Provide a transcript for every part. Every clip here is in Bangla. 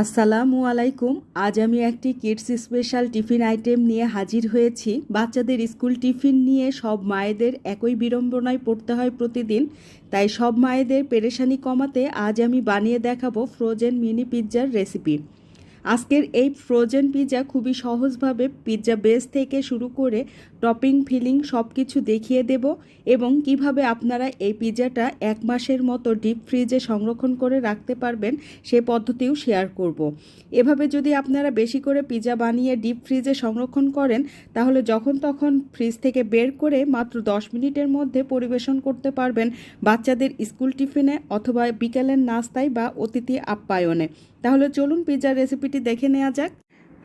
আসসালামু আলাইকুম। আজ আমি একটি কিডস স্পেশাল টিফিন আইটেম নিয়ে হাজির হয়েছি। বাচ্চাদের স্কুল টিফিন নিয়ে সব মায়েদের একই বিড়ম্বনায় পড়তে হয় প্রতিদিন। তাই সব মায়েদের পেরেশানি কমাতে আজ আমি বানিয়ে দেখাবো ফ্রোজেন মিনি পিৎজার রেসিপি আজকের এই ফ্রোজেন পিৎজা খুবই সহজভাবে পিৎজা বেস থেকে শুরু করে টপিং, ফিলিং সব কিছু দেখিয়ে দেব এবং কীভাবে আপনারা এই পিৎজাটা এক মাসের মতো ডিপ ফ্রিজে সংরক্ষণ করে রাখতে পারবেন সে পদ্ধতিও শেয়ার করব। এভাবে যদি আপনারা বেশি করে পিৎজা বানিয়ে ডিপ ফ্রিজে সংরক্ষণ করেন, তাহলে যখন তখন ফ্রিজ থেকে বের করে মাত্র 10 মিনিটের মধ্যে পরিবেশন করতে পারবেন বাচ্চাদের স্কুল টিফিনে অথবা বিকেলের নাস্তায় বা অতিথি আপ্যায়নে তাহলে চলুন পিৎজার রেসিপিটি দেখে নেওয়া যাক।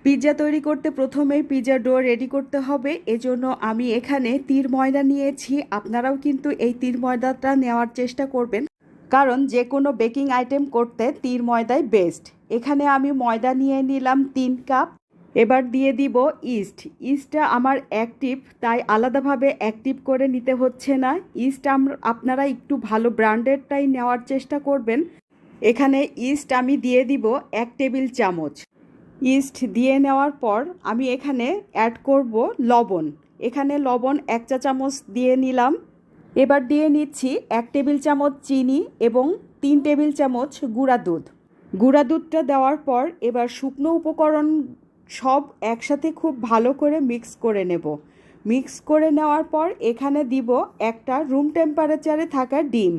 পিৎজা তৈরি করতে প্রথমেই পিৎজা ডো রেডি করতে হবে। এজন্য আমি এখানে তীর ময়দা নিয়েছি। আপনারাও কিন্তু এই তীর ময়দাটা নেওয়ার চেষ্টা করবেন। কারণ যে কোনো বেকিং আইটেম করতে তীর ময়দাই বেস্ট এখানে আমি ময়দা নিয়ে নিলাম তিন কাপ এবার দিয়ে দিব ইস্ট ইস্টটা আমার অ্যাক্টিভ তাই আলাদাভাবে অ্যাক্টিভ করে নিতে হচ্ছে না। ইস্ট আপনারা একটু ভালো ব্র্যান্ডেডটাই নেওয়ার চেষ্টা করবেন। এখানে ইস্ট আমি দিয়ে দিব এক টেবিল চামচ। ইস্ট দিয়ে নেওয়ার পর আমি এখানে অ্যাড করব লবণ। এখানে লবণ এক চা চামচ দিয়ে নিলাম। এবার দিয়ে নিচ্ছি এক টেবিল চামচ চিনি এবং তিন টেবিল চামচ গুঁড়া দুধ। গুঁড়া দুধটা দেওয়ার পর এবার শুকনো উপকরণ সব একসাথে খুব ভালো করে মিক্স করে নেব। মিক্স করে নেওয়ার পর এখানে দিব একটা রুম টেম্পারেচারে থাকা ডিম।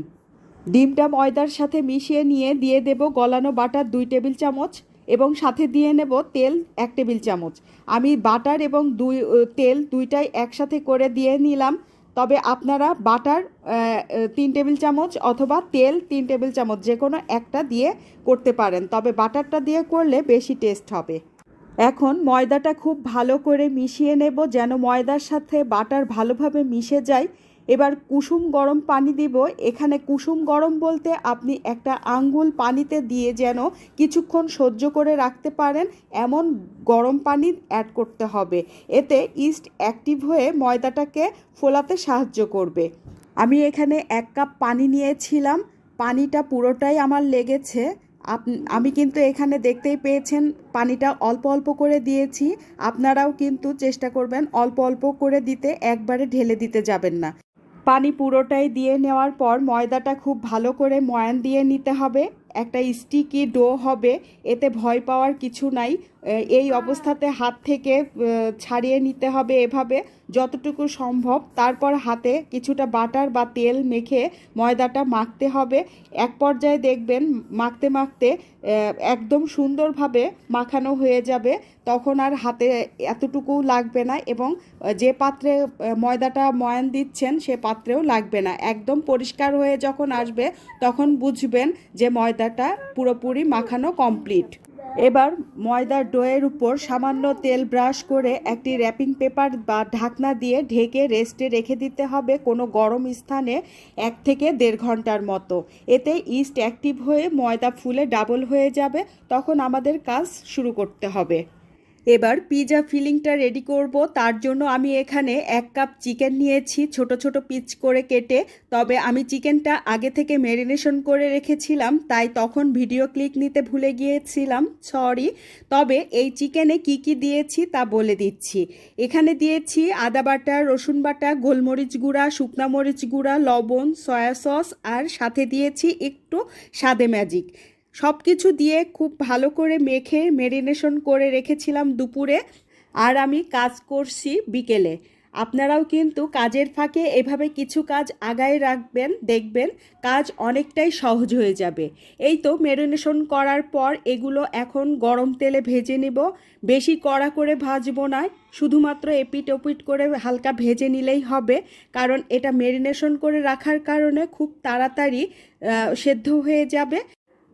ডিমটা ময়দার সাথে মিশিয়ে নিয়ে দিয়ে দেব গলানো বাটার দুই টেবিল চামচ এবং সাথে দিয়ে নেব তেল এক টেবিল চামচ। আমি বাটার এবং দুই তেল দুইটাই একসাথে করে দিয়ে নিলাম। তবে আপনারা বাটার তিন টেবিল চামচ অথবা তেল তিন টেবিল চামচ যে কোনো একটা দিয়ে করতে পারেন। তবে বাটারটা দিয়ে করলে বেশি টেস্ট হবে। এখন ময়দাটা খুব ভালো করে মিশিয়ে নেব যেন ময়দার সাথে বাটার ভালোভাবে মিশে যায়। এবার কুসুম গরম পানি দিব। এখানে কুসুম গরম বলতে আপনি একটা আঙ্গুল পানিতে দিয়ে যেন কিছুক্ষণ সহ্য করে রাখতে পারেন। এমন গরম পানি অ্যাড করতে হবে। এতে ইস্ট অ্যাক্টিভ হয়ে ময়দাটাকে ফোলাতে সাহায্য করবে। আমি এখানে এক কাপ পানি নিয়েছিলাম। পানিটা পুরোটাই আমার লেগেছে। আমি কিন্তু এখানে দেখতেই পেয়েছেন পানিটা অল্প অল্প করে দিয়েছি। আপনারাও কিন্তু চেষ্টা করবেন অল্প অল্প করে দিতে। একবারে ঢেলে দিতে যাবেন না। পানি পুরোটাই দিয়ে নেওয়ার পর ময়দাটা খুব ভালো করে ময়ান দিয়ে নিতে হবে। একটা স্টিকি ডো হবে, এতে ভয় পাওয়ার কিছু নাই। এই অবস্থাতে হাত থেকে ছাড়িয়ে নিতে হবে এভাবে যতটুকু সম্ভব। তারপর হাতে কিছুটা বাটার বা তেল মেখে ময়দাটা মাখতে হবে। এক পর্যায়ে দেখবেন মাখতে মাখতে একদম সুন্দরভাবে মাখানো হয়ে যাবে, তখন আর হাতে এতটুকু লাগবে না এবং যে পাত্রে ময়দাটা ময়ান দিচ্ছেন সে পাত্রেও লাগবে না। একদম পরিষ্কার হয়ে যখন আসবে, তখন বুঝবেন যে ময়দাটা পুরোপুরি মাখানো কমপ্লিট এবার ময়দার ডোয়ের উপর সামান্য তেল ব্রাশ করে একটি র্যাপিং পেপার বা ঢাকনা দিয়ে ঢেকে রেস্টে রেখে দিতে হবে কোনো গরম স্থানে এক থেকে দেড় ঘণ্টার মতো। এতে ইস্ট অ্যাক্টিভ হয়ে ময়দা ফুলে ডাবল হয়ে যাবে। তখন আমাদের কাজ শুরু করতে হবে। এবার পিজা ফিলিংটা রেডি করব। তার জন্য আমি এখানে এক কাপ চিকেন নিয়েছি। ছোট ছোট পিচ করে কেটে, তবে আমি চিকেনটা আগে থেকে ম্যারিনেশন করে রেখেছিলাম, তাই তখন ভিডিও ক্লিক নিতে ভুলে গিয়েছিলাম। সরি। তবে এই চিকেনে কি কি দিয়েছি তা বলে দিচ্ছি। এখানে দিয়েছি আদা বাটা, রসুন বাটা, গোলমরিচ গুঁড়া, শুকনা মরিচ গুঁড়া, লবণ, সয়া সস, আর সাথে দিয়েছি একটু সাদে ম্যাজিক। সব কিছু দিয়ে খুব ভালো করে মেখে মেরিনেশন করে রেখেছিলাম দুপুরে। আর আমি কাজ করছি বিকেলে। আপনারাও কিন্তু কাজের ফাঁকে এভাবে কিছু কাজ আগায় রাখবেন, দেখবেন কাজ অনেকটাই সহজ হয়ে যাবে। এই তো মেরিনেশন করার পর এগুলো এখন গরম তেলে ভেজে নেব। বেশি কড়া করে ভাজবো না, শুধুমাত্র এপিট ওপিট করে হালকা ভেজে নিলেই হবে। কারণ এটা মেরিনেশন করে রাখার কারণে খুব তাড়াতাড়ি সেদ্ধ হয়ে যাবে।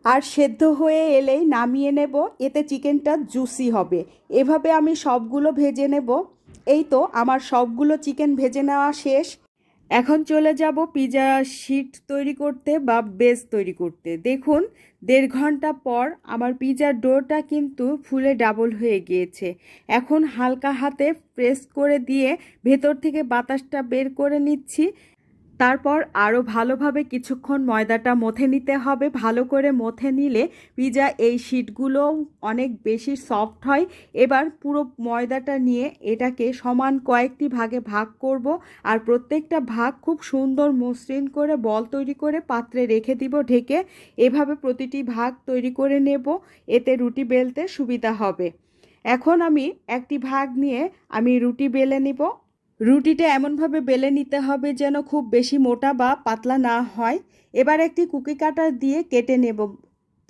আর সেদ্ধ হয়ে এলেই নামিয়ে নেব। এতে চিকেনটা জুসি হবে। এভাবে আমি সবগুলো ভেজে নেব। এই তো আমার সবগুলো চিকেন ভেজে নেওয়া শেষ। এখন চলে যাব পিজা শিট তৈরি করতে বা বেস তৈরি করতে। দেখুন, দেড় ঘণ্টা পর আমার পিজার ডোটা কিন্তু ফুলে ডাবল হয়ে গিয়েছে। এখন হালকা হাতে প্রেস করে দিয়ে ভেতর থেকে বাতাসটা বের করে নিচ্ছি। তারপর আরও ভালোভাবে কিছুক্ষণ ময়দাটা মথে নিতে হবে। ভালো করে মথে নিলে পিজা এই শিটগুলো অনেক বেশি সফট হয়। এবার পুরো ময়দাটা নিয়ে এটাকে সমান কয়েকটি ভাগে ভাগ করব আর প্রত্যেকটা ভাগ খুব সুন্দর মসৃণ করে বল তৈরি করে পাত্রে রেখে দিব ঢেকে। এভাবে প্রতিটি ভাগ তৈরি করে নেব। এতে রুটি বেলতে সুবিধা হবে। এখন আমি একটি ভাগ নিয়ে আমি রুটি বেলে নিব। রুটিটা এমনভাবে বেলে নিতে হবে যেন খুব বেশি মোটা বা পাতলা না হয়। এবার একটি কুকি কাটার দিয়ে কেটে নেব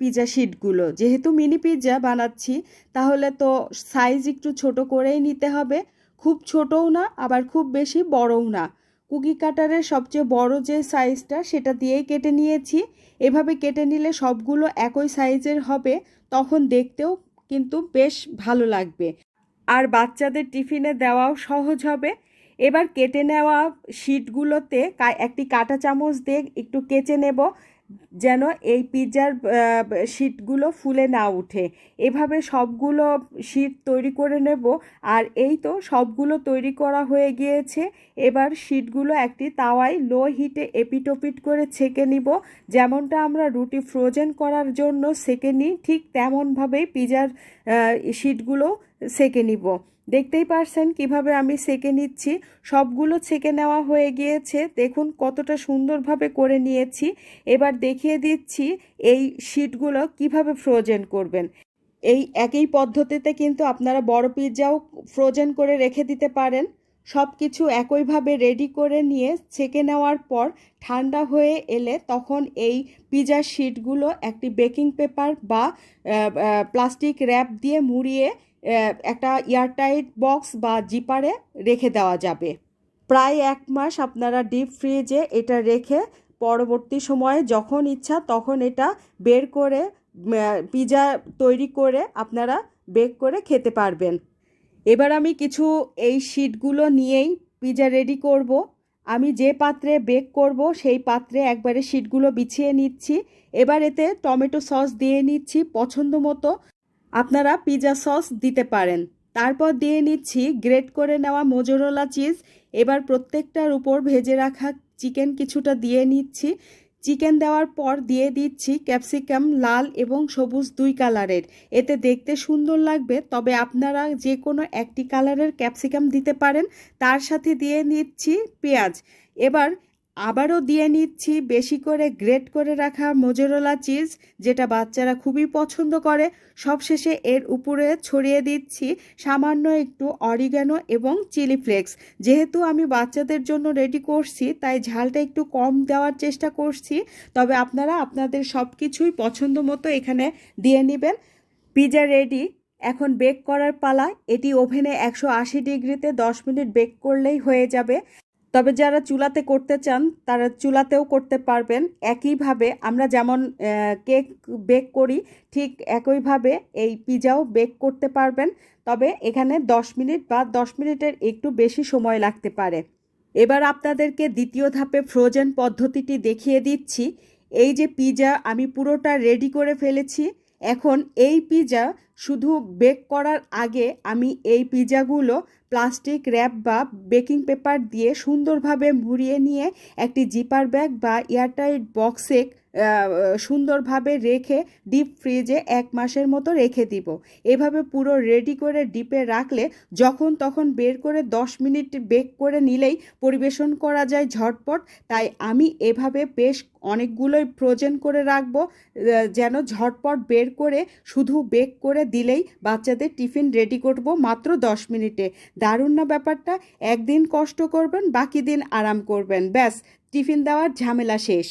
পিৎজা শিটগুলো। যেহেতু মিনি পিৎজা বানাচ্ছি, তাহলে তো সাইজ একটু ছোট করেই নিতে হবে। খুব ছোটও না, আবার খুব বেশি বড়ও না। কুকি কাটারের সবচেয়ে বড় যে সাইজটা, সেটা দিয়েই কেটে নিয়েছি। এভাবে কেটে নিলে সবগুলো একই সাইজের হবে, তখন দেখতেও কিন্তু বেশ ভালো লাগবে। আর বাচ্চাদের টিফিনে দেওয়াও সহজ হবে। এবার কেটে নেওয়া শিটগুলোতে একটি কাঁটা চামচ দিয়ে একটু কেচে নেব, যেন এই পিৎজার শিটগুলো ফুলে না উঠে। এভাবে সবগুলো শিট তৈরি করে নেব, আর এই তো সবগুলো তৈরি করা হয়ে গিয়েছে। এবার শিটগুলো একটি তাওয়ায় লো হিটে এপিটোপিট করে ছেঁকে নিব। যেমনটা আমরা রুটি ফ্রোজেন করার জন্য সেঁকে নিই, ঠিক তেমনভাবেই পিৎজার শিটগুলো সেঁকে নিব। দেখতেই পারছেন কীভাবে আমি সেকে নিচ্ছি। সবগুলো ছেঁকে নেওয়া হয়ে গিয়েছে। দেখুন কতটা সুন্দরভাবে করে নিয়েছি। এবার দেখিয়ে দিচ্ছি এই শিটগুলো কীভাবে ফ্রোজেন করবেন। এই একই পদ্ধতিতে কিন্তু আপনারা বড় পিৎজাও ফ্রোজেন করে রেখে দিতে পারেন। সব কিছু একইভাবে রেডি করে নিয়ে ছেঁকে নেওয়ার পর ঠান্ডা হয়ে এলে তখন এই পিজার শিটগুলো একটি বেকিং পেপার বা প্লাস্টিক র্যাপ দিয়ে মুড়িয়ে একটা এয়ারটাইট বক্স বা জিপারে রেখে দেওয়া যাবে। প্রায় এক মাস আপনারা ডিপ ফ্রিজে এটা রেখে পরবর্তী সময়ে যখন ইচ্ছা তখন এটা বের করে পিজা তৈরি করে আপনারা বেক করে খেতে পারবেন। এবার আমি কিছু এই শিটগুলো নিয়েই পিজা রেডি করব। আমি যে পাত্রে বেক করব সেই পাত্রে একবারে শিটগুলো বিছিয়ে নিচ্ছি। এবার এতে টমেটো সস দিয়ে নিচ্ছি পছন্দ মতো। আপনারা পিৎজা সস দিতে পারেন। তারপর দিয়ে নিচ্ছি গ্রেট করে নেওয়া মোজোরোলা চিজ এবার প্রত্যেকটার উপর ভেজে রাখা চিকেন কিছুটা দিয়ে নিচ্ছি। চিকেন দেওয়ার পর দিয়ে দিচ্ছি ক্যাপসিকাম লাল এবং সবুজ দুই কালারের এতে দেখতে সুন্দর লাগবে, তবে আপনারা যে কোনো একটি কালারের ক্যাপসিকাম দিতে পারেন। তার সাথে দিয়ে নিচ্ছি পেঁয়াজ। এবার আবারও দিয়ে নিচ্ছি বেশি করে গ্রেট করে রাখা মোজোরোলা চিজ, যেটা বাচ্চারা খুবই পছন্দ করে। সবশেষে এর উপরে ছড়িয়ে দিচ্ছি সামান্য একটু অরিগ্যানো এবং চিলি ফ্লেক্স। যেহেতু আমি বাচ্চাদের জন্য রেডি করছি, তাই ঝালটা একটু কম দেওয়ার চেষ্টা করছি। তবে আপনারা আপনাদের সব কিছুই পছন্দ মতো এখানে দিয়ে নেবেন। Pizza ready. এখন বেক করার পালা। এটি ওভেনে একশো আশি ডিগ্রিতে দশ মিনিট বেক করলেই হয়ে যাবে। তবে যারা চুলাতে করতে চান, তারা চুলাতেও করতে পারবেন। একইভাবে আমরা যেমন কেক বেক করি, ঠিক একইভাবে এই পিজাও বেক করতে পারবেন। তবে এখানে দশ মিনিট বা দশ মিনিটের একটু বেশি সময় লাগতে পারে। এবার আপনাদেরকে দ্বিতীয় ধাপে ফ্রোজেন পদ্ধতিটি দেখিয়ে দিচ্ছি। এই যে পিজা, আমি পুরোটা রেডি করে ফেলেছি। এখন এই পিজা শুধু বেক করার আগে আমি এই পিজাগুলো প্লাস্টিক র্যাপ বা বেকিং পেপার দিয়ে সুন্দরভাবে মুড়িয়ে নিয়ে একটি জিপার ব্যাগ বা এয়ারটাইট বক্সে সুন্দরভাবে রেখে ডিপ ফ্রিজে এক মাসের মতো রেখে দিব। এভাবে পুরো রেডি করে ডিপে রাখলে যখন তখন বের করে দশ মিনিট বেক করে নিলেই পরিবেশন করা যায় ঝটপট। তাই আমি এভাবে বেশ অনেকগুলোই ফ্রোজেন করে রাখব যেন ঝটপট বের করে শুধু বেক করে দিলেই বাচ্চাদের টিফিন রেডি করব মাত্র দশ মিনিটে। দারুণ না ব্যাপারটা? একদিন কষ্ট করবেন, বাকি দিন আরাম করবেন। ব্যাস, টিফিন দেওয়ার ঝামেলা শেষ।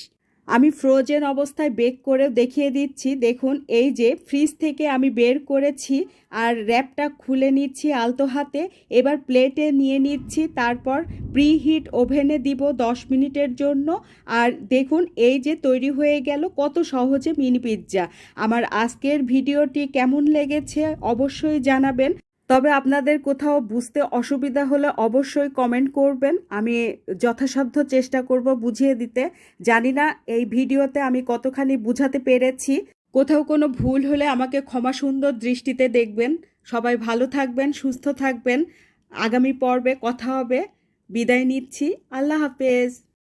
আমি ফ্রোজেন অবস্থায় বেক করে দেখিয়ে দিচ্ছি। দেখুন, এই যে ফ্রিজ থেকে আমি বের করেছি আর র্যাপটা খুলে নিচ্ছি আলতো হাতে। এবার প্লেটে নিয়ে নিচ্ছি, তারপর প্রিহিট ওভেনে দিব দশ মিনিটের জন্য। আর দেখুন, এই যে তৈরি হয়ে গেল কত সহজে মিনি পিৎজা আমার আজকের ভিডিওটি কেমন লেগেছে অবশ্যই জানাবেন। তবে আপনাদের কোথাও বুঝতে অসুবিধা হলে অবশ্যই কমেন্ট করবেন। আমি যথাসাধ্য চেষ্টা করব বুঝিয়ে দিতে। জানি না এই ভিডিওতে আমি কতখানি বুঝাতে পেরেছি। কোথাও কোনো ভুল হলে আমাকে ক্ষমা সুন্দর দৃষ্টিতে দেখবেন। সবাই ভালো থাকবেন, সুস্থ থাকবেন। আগামী পর্বে কথা হবে। বিদায় নিচ্ছি। আল্লাহ হাফেজ।